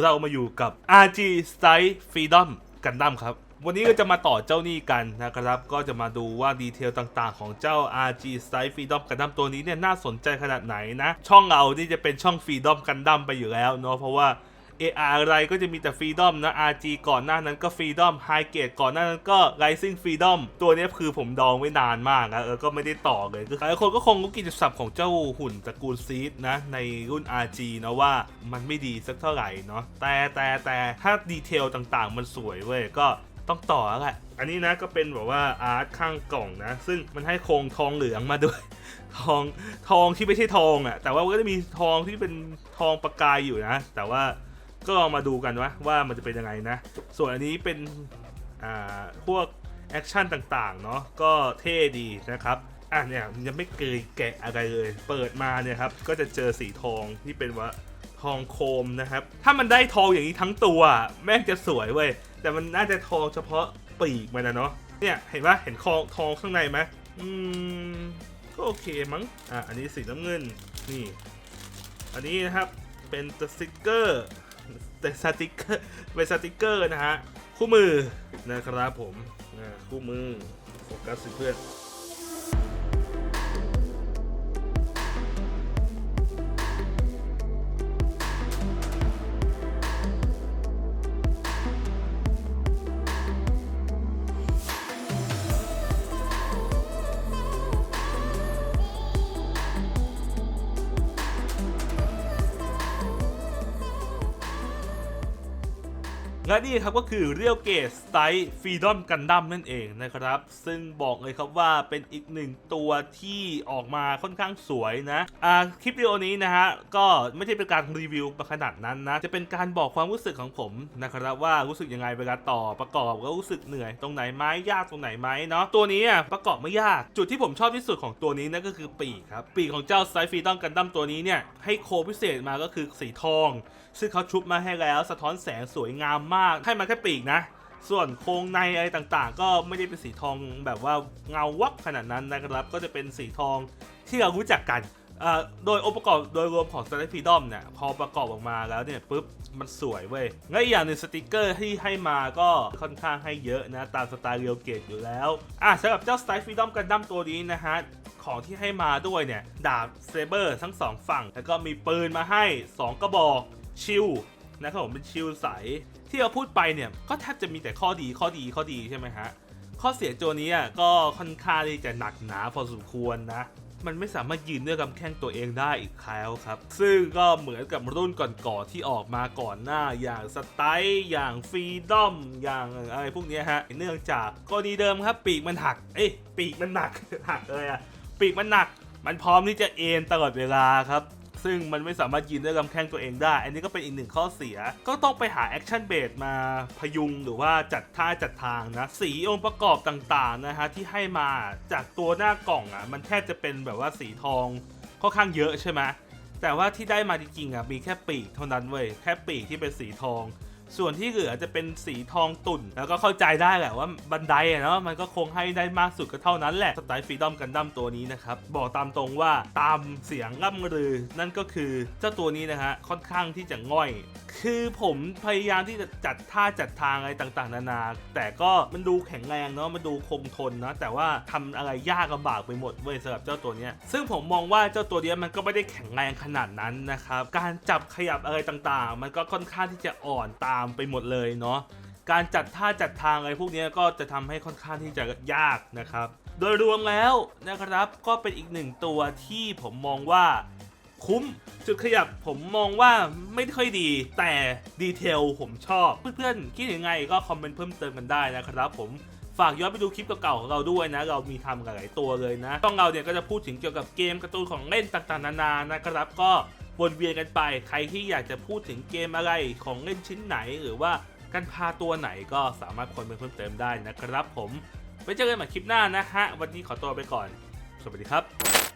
เรามาอยู่กับ RG Style Freedom กันดั้มครับ วันนี้ก็จะมาต่อเจ้านี่กันนะครับ ก็จะมาดูว่าดีเทลต่างๆ ของเจ้า RG Style Freedom กันดั้มตัวนี้เนี่ยน่าสนใจขนาดไหนนะ ช่องเรานี่จะเป็นช่อง Freedom กันดั้มไปอยู่แล้วเนาะเพราะว่า AR อะไรก็จะมีแต่ Freedom นะ RG ก่อนหน้านั้นก็ Freedom High Gate ก่อนหน้านั้นก็ Rising Freedom ตัวนี้คือผมดองไว้นานมากนะเออก็ไม่ได้ต่อเลยคือหลายคนก็คงรู้กิจศัพท์ของเจ้าหุ่นตระกูลซีดนะ ในรุ่น RG นะว่ามันไม่ดีสักเท่าไหร่เนาะแต่แต่แต่ถ้าดีเทลต่างๆ มันสวยเว้ยก็ต้องต่อแล้วแหละอันนี้นะก็เป็นแบบว่าอาร์ตข้างกล่องนะ ซึ่งมันให้โครงทองเหลืองมาด้วย ทองทองที่ไม่ใช่ทองอะ่ะแต่ว่าก็จะมีทองที่เป็นทองประกายอยู่นะ แต่ว่า ก็ลองมาดูกันว่าว่ามันจะเป็นยังไงนะ ส่วนอันนี้เป็นอ่าพวกแอคชั่นต่างๆเนาะก็เท่ดีนะครับ อะเนี่ยยังไม่เคยแกะอะไรเลย เปิดมาเนี่ยครับก็จะเจอสีทองที่เป็นว่าทองโคมนะครับ ถ้ามันได้ทองอย่างนี้ทั้งตัวแม่งจะสวยเว้ยแต่มันน่าจะทองเฉพาะปีกมันนะเนาะเนี่ยเห็นปะเห็นทองทองข้างในไหมอืมก็โอเคมั้งอะอันนี้สีน้ำเงินนี่ อันนี้นะครับเป็นสติกเกอร์ แต่สติกเกอร์เป็นสติกเกอร์นะฮะ คู่มือนะครับผมคู่มือโฟกัสสิเพื่อน และนี่ครับก็คือเรียวเกตสไตล์ฟรีดอมกันดั้มนั่นเองนะครับ ซึ่งบอกเลยครับว่าเป็นอีกหนึ่งตัวที่ออกมาค่อนข้างสวยนะอ่าคลิปวิดีโอนี้นะฮะก็ไม่ใช่เป็นการรีวิวขนาดนั้นนะ จะเป็นการบอกความรู้สึกของผมนะครับว่ารู้สึกยังไงเวลาต่อประกอบก็รู้สึกเหนื่อยตรงไหนไหมยากตรงไหนไหมเนาะตัวนี้อะประกอบไม่ยากจุดที่ผมชอบที่สุดของตัวนี้นั่นก็คือปีกครับปีกของเจ้าสไตล์ฟีดอมกันดั้มตัวนี้เนี่ยให้โคพิเศษมาก็คือสีทอง ซึ่งเขาชุบมาให้แล้วสะท้อนแสงสวยงามมากให้มาแค่ปีกนะ ส่วนโครงในอะไรต่างๆ ก็ไม่ได้เป็นสีทองแบบว่าเงาวับขนาดนั้นนะครับ ก็จะเป็นสีทองที่เรารู้จักกันโดยองค์ประกอบโดยรวมของ s t a r f r e e d o m เนี่ยพอประกอบออกมาแล้วเนี่ยปุ๊บมันสวยเว้ยและอีกอย่างหนึ่งสติกเกอร์ที่ให้มาก็ค่อนข้างให้เยอะนะ ตามสไตล์เรียวเกตอยู่แล้วอะสำหรับเจ้า s t a r f r e e d o m กันดั้มตัวนี้นะฮะ ของที่ให้มาด้วยเนี่ย ดาบเซเบอร์ทั้งสองฝั่ง แล้วก็มีปืนมาให้ 2 กระบอกชิล นะครับผมเป็นชิลใสที่เราพูดไปเนี่ยก็แทบจะมีแต่ข้อดีข้อดีข้อดีใช่ไหมฮะข้อเสียตัวนี้อะก็ค่อนข้างที่จะหนักหนาพอสมควรนะมันไม่สามารถยืนด้วยลำแข้งตัวเองได้อีกแล้วครับ ซึ่งก็เหมือนกับรุ่นก่อนๆที่ออกมาก่อนหน้าอย่างสไตล์อย่างฟรีดอมอย่างอะไรพวกนี้ฮะ เนื่องจากกรณีเดิมครับ ปีกมันหัก เอ้ยปีกมันหนักหักเลยอะปีกมันหนัก มันพร้อมที่จะเอ็นตลอดเวลาครับ ซึ่งมันไม่สามารถยืนด้วยลำแข้งตัวเองได้ อันนี้ก็เป็นอีกหนึ่งข้อเสีย ก็ต้องไปหาแอคชั่นเบสมาพยุงหรือว่าจัดท่าจัดทางนะ สีองค์ประกอบต่างๆนะฮะที่ให้มาจากตัวหน้ากล่องอะมันแทบจะเป็นแบบว่าสีทองค่อนข้างเยอะใช่ไหมแต่ว่าที่ได้มาจริงๆอะมีแค่ปีกเท่านั้นเว้ยแค่ปีกที่เป็นสีทอง ส่วนที่เหลือจะเป็นสีทองตุ่น แล้วก็เข้าใจได้แหละว่าบันไดอะเนาะมันก็คงให้ได้มากสุดก็เท่านั้นแหละสไตล์ฟรีดอมกันดั้มตัวนี้นะครับ บอกตามตรงว่าตามเสียงล่ำลือ นั่นก็คือเจ้าตัวนี้นะฮะค่อนข้างที่จะง่อย คือผมพยายามที่จะจัดท่าจัดทางอะไรต่างๆ นานา แต่ก็มันดูแข็งแรงเนาะมันดูคงทนนะแต่ว่าทำอะไรยากลำบากไปหมดเว้ยสำหรับเจ้าตัวเนี้ยซึ่งผมมองว่าเจ้าตัวเนี้ยมันก็ไม่ได้แข็งแรงขนาดนั้นนะครับการจับขยับอะไรต่างๆ มันก็ค่อนข้างที่จะอ่อนตามไปหมดเลยเนาะการจัดท่าจัดทางอะไรพวกนี้ก็จะทำให้ค่อนข้างที่จะยากนะครับ โดยรวมแล้วนะครับก็เป็นอีกหนึ่งตัวที่ผมมองว่า คุ้ม จุดขยับผมมองว่าไม่ค่อยดี แต่ดีเทลผมชอบ เพื่อนๆ คิดยังไงก็คอมเมนต์เพิ่มเติมกันได้นะครับผมฝากย้อนไปดูคลิปเก่าๆของเราด้วยนะ เรามีทำหลายตัวเลยนะต้องเราเนี่ยก็จะพูดถึงเกี่ยวกับเกมการ์ตูนของเล่นต่างๆนานานะครับ ก็วนเวียนกันไป ใครที่อยากจะพูดถึงเกมอะไรของเล่นชิ้นไหน หรือว่าการพาตัวไหนก็สามารถคอมเมนต์เพิ่มเติมได้นะครับผมไว้เจอกันใหม่คลิปหน้านะฮะ วันนี้ขอตัวไปก่อน สวัสดีครับ